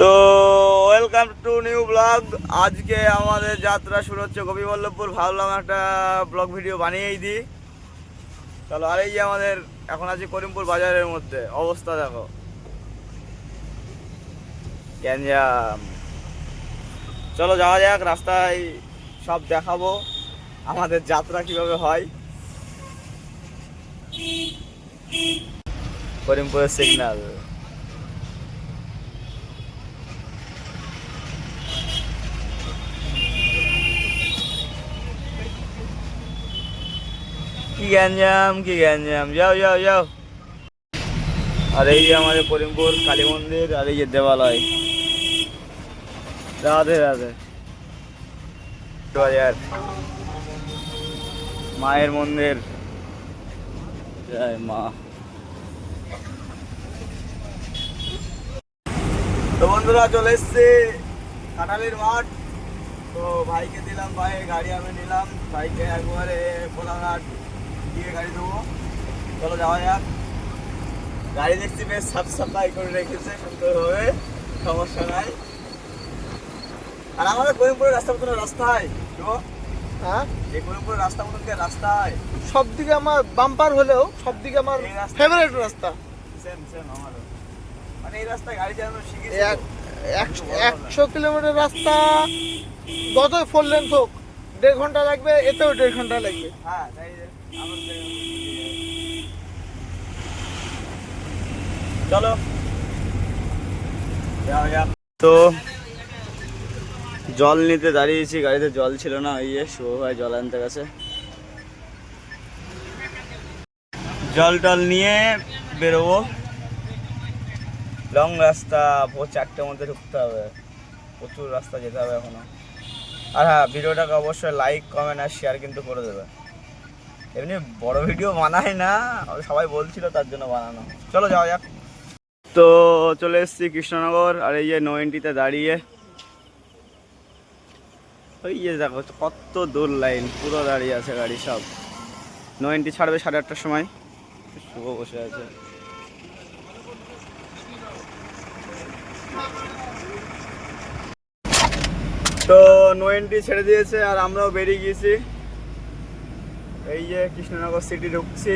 তো welcome to new blog আজকে আমাদের যাত্রা শুরু হচ্ছে গোপীবল্লভপুর। ভাবলাম একটা ব্লগ ভিডিও বানিয়েই দিই। চলো, আর এই যে আমাদের এখন আছি করিমপুর বাজারের মধ্যে। অবস্থা দেখো। গ্যাঞ্জাম। চলো, যাওয়া যাক, রাস্তায় সব দেখাবো। আমাদের যাত্রা কীভাবে হয়। করিমপুরের সিগন্যাল কি গ্যাঞ্জাম কি গ্যাঞ্জাম যাও যাও যাও আর এই যে আমাদের করিমপুর, কালী মন্দির আর এই যে দেবালয়। রাধে রাধে। বাজার মায়ের মন্দির। মা। তো বন্ধুরা, চলে এসছে কাটালির মাঠ। তো ভাইকে দিলাম ভাই গাড়ি আমি নিলাম। ভাইকে একবারে কোলাঘাট দিয়ে গাড়ি দেবো। চলো যাওয়া যাক। গাড়ি দেখছি বেশ সাফ সাফাই করে রেখেছে সুন্দরভাবে। সমস্যা নাই। আর আমাদের করিমপুরের রাস্তা মতন রাস্তায় তো হ্যাঁ? এই করিমপুরের রাস্তা মতন রাস্তায় সব দিকে আমার বাম্পার হলেও সব দিকে আমার ফেভারিট রাস্তা সেম সেম আমারও মানে এই রাস্তায় গাড়ি চালানো শিখেছি একশো কিলোমিটার রাস্তা। যতই ফোর লেন্থ হোক দেড় ঘণ্টা লাগবে এতেও দেড় ঘণ্টা লাগবে। হ্যাঁ চলো। তো জল নিতে দাঁড়িয়েছি, গাড়িতে জল ছিল না, ওই যে শুভ ভাই জল আনতে গেছে। জল টল নিয়ে বেরোবো। লং রাস্তা, ভোর চারটের মধ্যে ঢুকতে হবে। প্রচুর রাস্তা যেতে হবে এখনও। আর হ্যাঁ ভিডিওটাকে অবশ্যই লাইক কমেন্ট আর শেয়ার কিন্তু করে দেবে। এমনি বড় ভিডিও বানাই না, সবাই বলছিল তার জন্য বানানো। চলো যাওয়া যাক। তো চলে এসেছি কৃষ্ণনগর, আর এই যে নোয়েন্টিতে দাঁড়িয়ে। ওই যে দেখো, কত দূর লাইন পুরো দাঁড়িয়ে আছে গাড়ি সব। নোয়েন্টি ছাড়বে সাড়ে আটটার সময়। শুভ বসে আছে। তো নোয়েন্টি ছেড়ে দিয়েছে, আর আমরাও বেরিয়ে গিয়েছি। এই যে কৃষ্ণনগর সিটি ঢুকছি।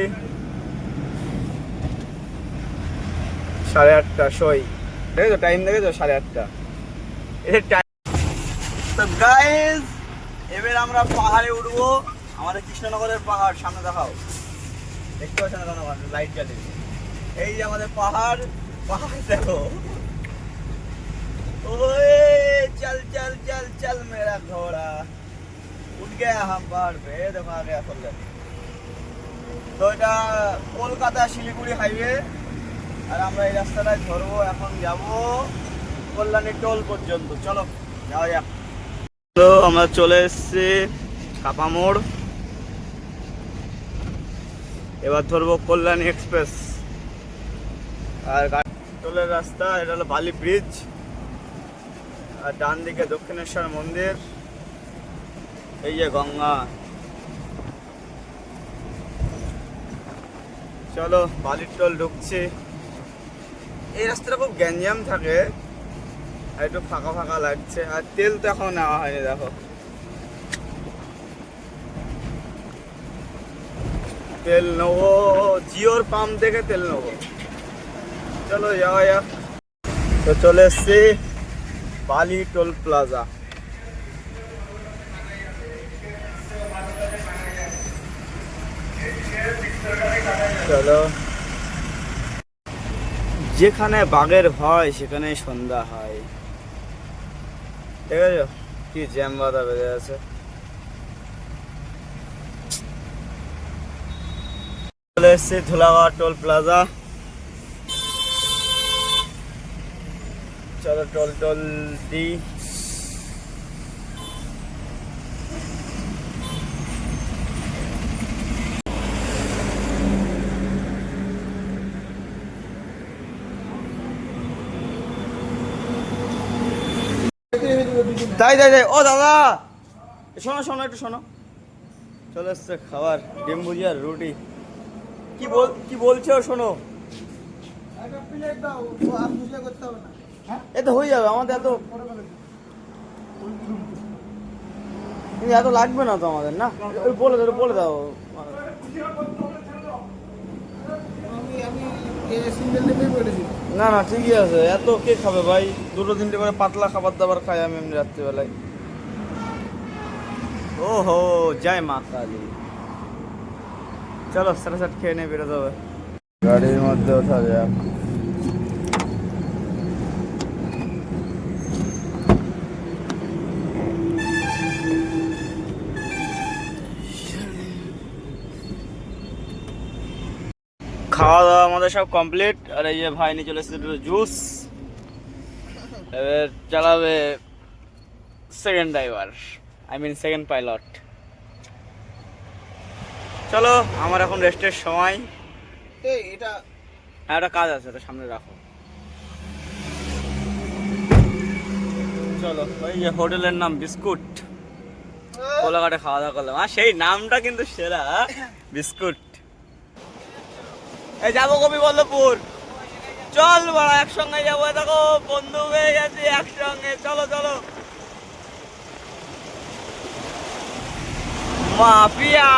সাড়ে আটটা, সই। দেখেছ? টাইম দেখেছ? সাড়ে আটটা। এর টাইম তো গাইজ এবার আমরা পাহাড়ে উঠবো। আমাদের কৃষ্ণনগরের পাহাড়, সামনে দেখাও। দেখতে পাচ্ছ না লাইট জ্বালিয়ে এই যে আমাদের পাহাড় পাহাড় দেখো। गया हम पहाड़ पे देखो आ गया फुल তো এটা কলকাতা শিলিগুড়ি হাইওয়ে আর আমরা এই রাস্তাটায় ধরবো এখন যাব কল্যাণী টোল পর্যন্ত চলো যাওয়া যাক তো আমরা চলে এসেছি কাপা মোড় এবার ধরবো কল্যাণী এক্সপ্রেস আর গা- টোলের রাস্তা এটা হলো বালি ব্রিজ আর ডান দিকে দক্ষিণেশ্বর মন্দির এই যে গঙ্গা। চলো, বালির টল ঢুকছি। এই রাস্তাটা খুব গ্যাঞ্জাম থাকে। আর একটু ফাঁকা ফাঁকা লাগছে। আর তেল তো এখন নেওয়া হয়নি, দেখো। তেল নেব, জিওর পাম্প থেকে তেল নেব। চলো, যাওয়া যাক। তো চলে এসছি বালি টোল প্লাজা। চলো যেখানে বাঘের ভয় সেখানে সন্ধ্যা হয়। ঠিক আছে? কি জ্যাম বাধা বেঁধে আছে। চলে এসছি ধুলাগড় টোল প্লাজা। চলো টোল টোল দিই তাই তাই তাই। ও, দাদা! শোনো শোনো, একটু শোনো। চলে এসছে খাবার, ডিম ভুজিয়া রুটি। কি বল, কি বলছো, শোনো? এ তো হয়ে যাবে, আমাদের এত এত লাগবে না তো আমাদের, না? বলে দাও বলে দাও। আমি আমি না না ঠিকই আছে। এত কে খাবে ভাই? দুটো তিনটে করে পাতলা খাবার দাবার খাই আমি এমনি রাত্রিবেলায়। ও হো জয় মা কালী। চলো সাড়ে সাত খেয়ে নিয়ে বেরোতে হবে। গাড়ির মধ্যে ওঠা যাক খাওয়া দাওয়া আমাদের সব কমপ্লিট আর এই যে ভাই নিয়ে চলে এসেছে দুটো জুস এবার চালাবে second driver I mean second pilot চলো আমার এখন রেস্টের সময়। এটা আর একটা কাজ আছে ওটা সামনে রাখো। চলো ওই যে হোটেলের নাম বিস্কুট। কোলাঘাটে খাওয়া দাওয়া করলাম। আর সেই নামটা কিন্তু সেরা হ্যাঁ? বিস্কুট। এই যাব কবি বল্লভপুর। চল বাড়া, একসঙ্গে যাব। দেখো, বন্ধু হয়ে গেছি একসঙ্গে। চলো চলো। মাফিয়া।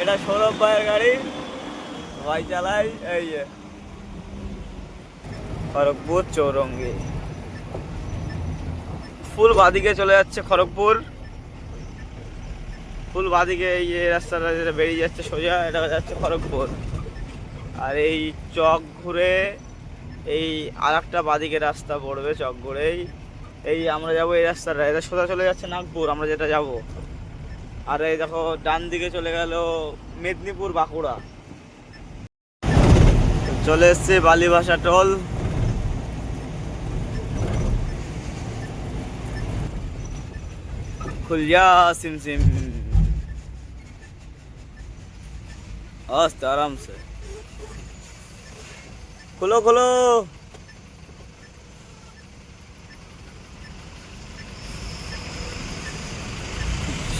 এটা সৌরভ ভাইয়ের গাড়ি। ভাই চালাই, এই যে। খড়গপুর, চৌরঙ্গি। ফুল বাদিকে চলে যাচ্ছে খড়গপুর। ফুল বাদিকে এই যে রাস্তাটা যেটা বেরিয়ে যাচ্ছে সোজা, এটা যাচ্ছে খড়গপুর। আর এই চক ঘুরে এই আর একটা বাদিকে রাস্তা পড়বে চক ঘুরেই। এই আমরা যাব এই রাস্তাটা, এটা সোজা চলে যাচ্ছে নাগপুর, আমরা যেটা যাব। আর এই দেখো, ডান দিকে চলে গেল মেদিনীপুর বাঁকুড়া। চলে এসছে বালিভাষা টোল। খুলিয়া সিম সিম। आस्ते आराम से। खोलो खोलो।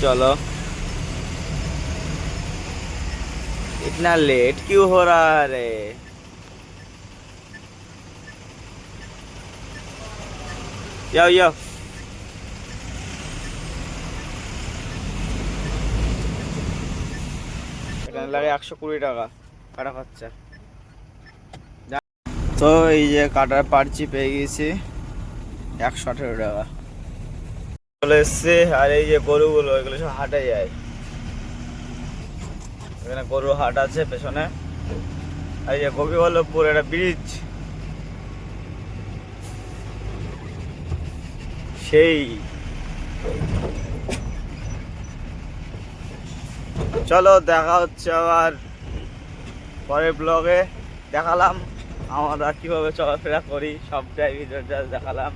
चलो। इतना लेट क्यों हो रहा है रे? जाओ जाओ এখানে লাগে একশো কুড়ি টাকা, কাটা খরচা। তো এই যে কাটার পার্চি পেয়ে গেছি, একশো আঠেরো টাকা। চলে এসছে, আর এই যে গরুগুলো, এগুলো সব হাটে যায়। এখানে গরু হাট আছে পেছনে। এই যে গোপীবল্লভপুর একটা ব্রিজ। সেই। চলো দেখা হচ্ছে আবার পরের ব্লগে দেখালাম আমরা কীভাবে চলাফেরা করি সবটাই ভিডিওটা দেখালাম।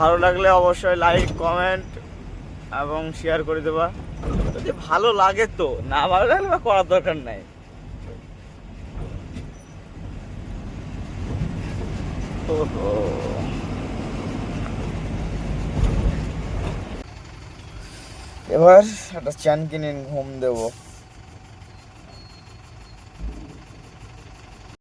ভালো লাগলে অবশ্যই লাইক কমেন্ট এবং শেয়ার করে দেবা। যদি ভালো লাগে তো, না ভালো লাগলে বা করার দরকার নাই। ওহো। এবার একটা চ্যান কিনে ঘুম দেবো।